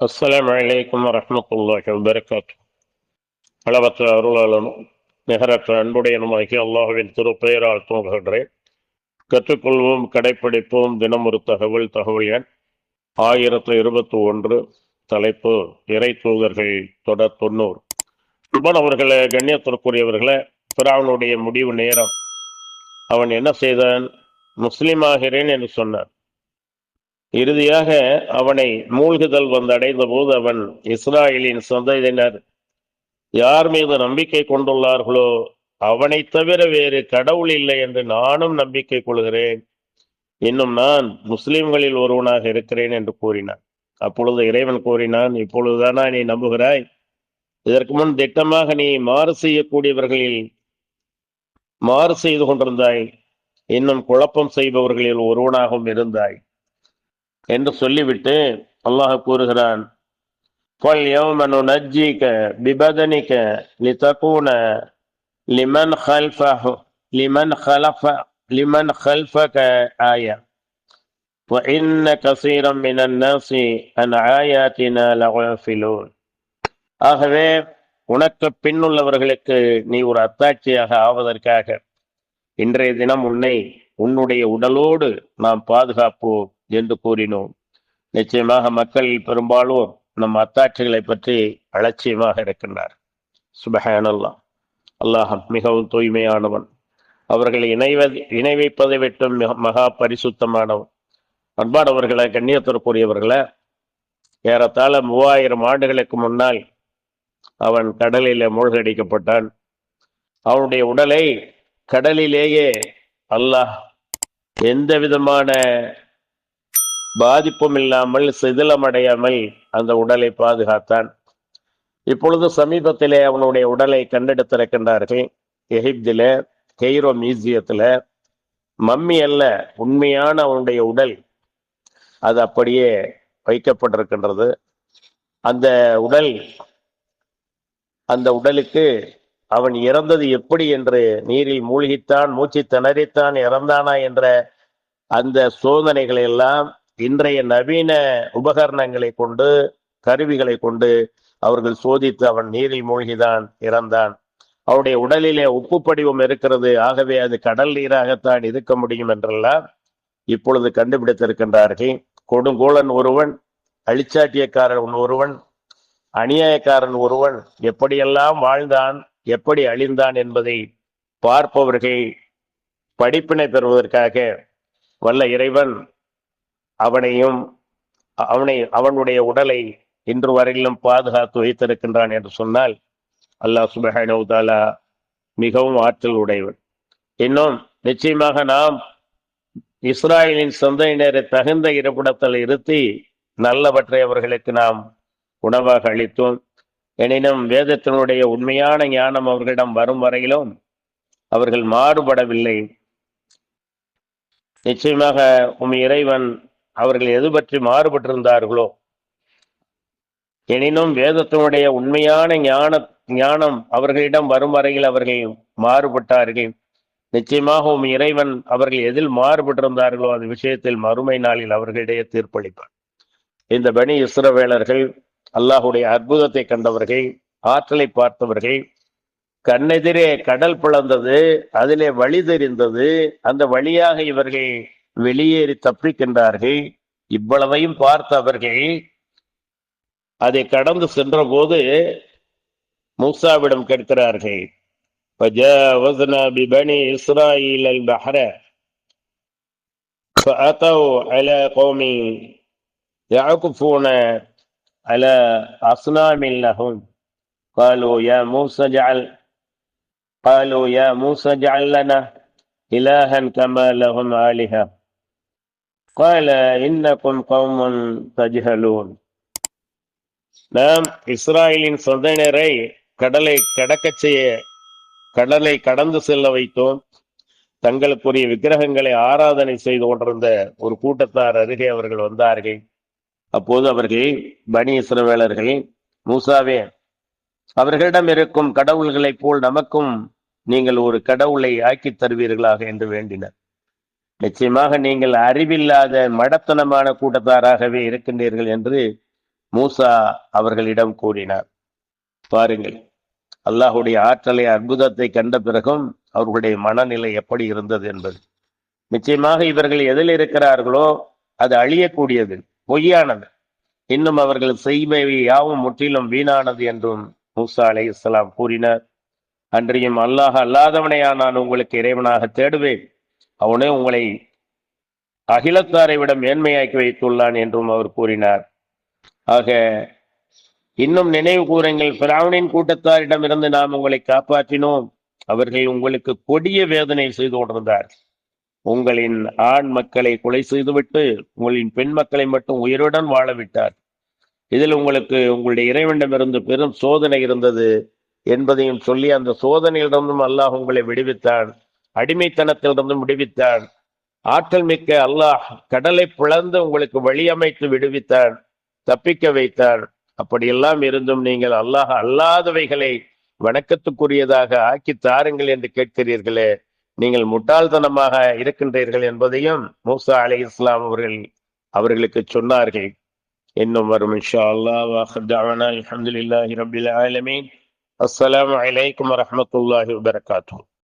அஸ்லாம் வலைக்கம் வரமத்துல்லாஹி வபரகாத்து அளவற்ற அருளாளனும் நிகரற்ற அன்புடையனுமாகி அல்லாஹுவின் திருப்பெயரால் தூங்குகின்றேன். கற்றுக்கொள்வோம் கடைப்பிடிப்போம் தினம் ஒரு தகவல் தகவல் எண் ஆயிரத்து இருபத்தி ஒன்று தலைப்பு இறை தூதர்கள் தொடர் தொண்ணூறு. சுபன் அவர்களே கண்ணியத்திற்குரியவர்களே பிராவனுடைய முடிவு நேரம். அவன் என்ன செய்தான்? முஸ்லிமாகிறேன் என்று சொன்னான் இறுதியாக அவனை மூழ்குதல் வந்து அடைந்த போது அவன் இஸ்ராயலின் சந்ததியினர் யார் மீது நம்பிக்கை கொண்டுள்ளார்களோ அவனை தவிர வேறு கடவுள் இல்லை என்று நானும் நம்பிக்கை கொள்கிறேன். இன்னும் நான் முஸ்லிம்களில் ஒருவனாக இருக்கிறேன் என்று கூறினான். அப்பொழுது இறைவன் கூறினான் இப்பொழுதுதானா நீ நம்புகிறாய்? இதற்கு முன் திட்டமாக நீ மாறு செய்யக்கூடியவர்களில் மாறு செய்து கொண்டிருந்தாய். இன்னும் குழப்பம் செய்பவர்களில் ஒருவனாகவும் இருந்தாய். என்று சொல்லிவிட்டு அல்லாஹ் கூறுகிறான் فَالْيَوْمَ نُنَجِّيكَ بِبَدَنِكَ لِتَكُونَ لِمَنْ خَلْفَهُ لِمَنْ خَلَفَ لِمَنْ خَلْفَكَ آيَةً وَإِنَّ كَثِيرًا مِنَ النَّاسِ عَنْ آيَاتِنَا لَغَافِلُونَ ஆகவே உனக்கு பின்னுள்ளவர்களுக்கு நீ ஒரு அத்தாட்சியாக ஆவதற்காக இன்றைய தினம் உன்னை உன்னுடைய உடலோடு நாம் பாதுகாப்போம் என்று கூறினோம். நிச்சயமாக மக்கள் பெரும்பாலோர் நம் அத்தாட்சிகளை பற்றி அலட்சியமாக இருக்கின்றார். சுபஹானல்லா. அல்லாஹ் மிகவும் தூய்மையானவன். அவர்களை இணைவது இணை வைப்பதை விட்டும் மிக மகா பரிசுத்தமானவன். அன்பானவர்களை கண்ணியத்திற்குரியவர்களை ஏறத்தாழ மூவாயிரம் ஆண்டுகளுக்கு முன்னால் அவன் கடலிலே மூழ்கடிக்கப்பட்டான். அவனுடைய உடலை கடலிலேயே அல்லாஹ் எந்த விதமான பாதிப்பும் இல்லாமல் சிதிலமடையாமல் அந்த உடலை பாதுகாத்தான். இப்பொழுது சமீபத்திலே அவனுடைய உடலை கண்டெடுத்திருக்கின்றார்கள். எகிப்தில கெய்ரோ மியூசியத்துல. மம்மி அல்ல உண்மையான அவனுடைய உடல். அது அப்படியே வைக்கப்பட்டிருக்கின்றது. அந்த உடல் அந்த உடலுக்கு அவன் இறந்தது எப்படி என்று நீரில் மூழ்கித்தான் மூச்சு திணறித்தான் இறந்தானா என்ற அந்த சோதனைகளை எல்லாம் இன்றைய நவீன உபகரணங்களை கொண்டு கருவிகளை கொண்டு அவர்கள் சோதித்து அவன் நீரில் மூழ்கிதான் இறந்தான். அவருடைய உடலிலே உப்பு படிவம் இருக்கிறது. ஆகவே அது கடல் நீராகத்தான் இருக்க முடியும் என்றெல்லாம் இப்பொழுது கண்டுபிடித்திருக்கின்றார்கள். கொடுங்கோலன் ஒருவன் அழிச்சாட்டியக்காரன் ஒருவன் அநியாயக்காரன் ஒருவன் எப்படியெல்லாம் வாழ்ந்தான் எப்படி அழிந்தான் என்பதை பார்ப்பவர்கள் படிப்பினை பெறுவதற்காக வல்ல இறைவன் அவனையும் அவனை அவனுடைய உடலை இன்று வரையிலும் பாதுகாத்து வைத்திருக்கின்றான் என்று சொன்னால் அல்லாஹ் சுபஹானவுதாலா மிகவும் ஆற்றல் உடையவன். இன்னும் நிச்சயமாக நாம் இஸ்ராயலின் சந்தையினரை தகுந்த இருப்பிடத்தில் இருத்தி நல்லவற்றை அவர்களுக்கு நாம் உணவாக அளித்தோம். எனினும் வேதத்தினுடைய உண்மையான ஞானம் அவர்களிடம் வரும் வரையிலும் அவர்கள் மாறுபடவில்லை. நிச்சயமாக உம் இறைவன் அவர்கள் எது பற்றி மாறுபட்டிருந்தார்களோ? எனினும் வேதத்தினுடைய உண்மையான ஞான ஞானம் அவர்களிடம் வரும் வரையில் அவர்கள் மாறுபட்டார்கள். நிச்சயமாக உம் இறைவன் அவர்கள் எதில் மாறுபட்டிருந்தார்களோ அந்த விஷயத்தில் மறுமை நாளில் அவர்களிடையே தீர்ப்பளிப்பார். இந்த பணி இஸ்ரவேலர்கள் அல்லாஹுடைய அற்புதத்தை கண்டவர்கள் ஆற்றலை பார்த்தவர்கள் கண்ணெதிரே கடல் பிளந்தது அதிலே வழி தெரிந்தது அந்த வழியாக இவர்கள் வெளியேறி தப்பிக்கின்றார்கள் இவ்வளவையும் பார்த்த அவர்கள் அதை கடந்து சென்ற போது மூசாவிடம் கேட்கிறார்கள் فجاوزنا ببني إسرائيل البحر فأتوا على قوم يعكفون على أصنام لهم قالوا يا موسى اجعل قالوا يا موسى اجعل لنا إلها كما لهم آلهة قال إنكم قوم تجهلون நாம் இஸ்ராயலின் சொந்தனரை கடலை கடக்கச் செய்ய கடலை கடந்து செல்ல வைத்தோம் தங்களுக்குரிய விக்கிரகங்களை ஆராதனை செய்து கொண்டிருந்த ஒரு கூட்டத்தார் அருகே அவர்கள் வந்தார்கள் அப்போது அவர்கள் பனி இஸ்ரவேலர்கள் மூசாவே அவர்களிடம் இருக்கும் கடவுள்களைப் போல் நமக்கும் நீங்கள் ஒரு கடவுளை ஆக்கித் தருவீர்களாக என்று வேண்டினர் நிச்சயமாக நீங்கள் அறிவில்லாத மடத்தனமான கூட்டத்தாராகவே இருக்கின்றீர்கள் என்று மூசா அவர்களிடம் கூறினார். பாருங்கள் அல்லாஹுடைய ஆற்றலை அற்புதத்தை கண்ட பிறகும் அவர்களுடைய மனநிலை எப்படி இருந்தது என்பது. நிச்சயமாக இவர்கள் எதில் இருக்கிறார்களோ அது அழியக்கூடியது பொய்யானது. இன்னும் அவர்கள் செய்பவை யாவும் முற்றிலும் வீணானது என்றும் மூசா அலை இஸ்லாம் கூறினார். அன்றியும் அல்லாஹ் அல்லாதவனையா நான் உங்களுக்கு இறைவனாக தேடுவேன். அவனே உங்களை அகிலத்தாரை விட மேன்மையாக்கி வைத்துள்ளான் என்றும் அவர் கூறினார். ஆக இன்னும் நினைவு கூறுங்கள் பிராவனின் கூட்டத்தாரிடமிருந்து நாம் உங்களை காப்பாற்றினோம். அவர்கள் உங்களுக்கு கொடிய வேதனை செய்து கொண்டிருந்தார். உங்களின் ஆண் மக்களை கொலை செய்துவிட்டு உங்களின் பெண் மக்களை மட்டும் உயிருடன் வாழ விட்டார். இதில் உங்களுக்கு உங்களுடைய இறைவனிடமிருந்து பெரும் சோதனை இருந்தது என்பதையும் சொல்லி அந்த சோதனையிலிருந்தும் அல்லாஹ் உங்களை விடுவித்தான். அடிமைத்தனத்திலிருந்து விடுவித்தான் ஆற்றல் மிக்க அல்லாஹ் கடலை பிளந்து உங்களுக்கு வழி அமைத்து விடுவித்தான் தப்பிக்க வைத்தான் அப்படியெல்லாம் இருந்தும் நீங்கள் அல்லாஹ் அல்லாதவைகளை வணக்கத்துக்குரியதாக ஆக்கி தாருங்கள் என்று கேட்கிறீர்களே. நீங்கள் முட்டாள்தனமாக இருக்கின்றீர்கள் என்பதையும் மூசா அலி இஸ்லாம் அவர்கள் அவர்களுக்கு சொன்னார்கள். இன்னும் வரும் இன்ஷா அல்லாஹ். அலமதுல்லாஹி ரபில் ஆலமீன். அஸ்ஸலாமு அலைக்கும் வரமத்துல்லாஹி வபரகாத்தூ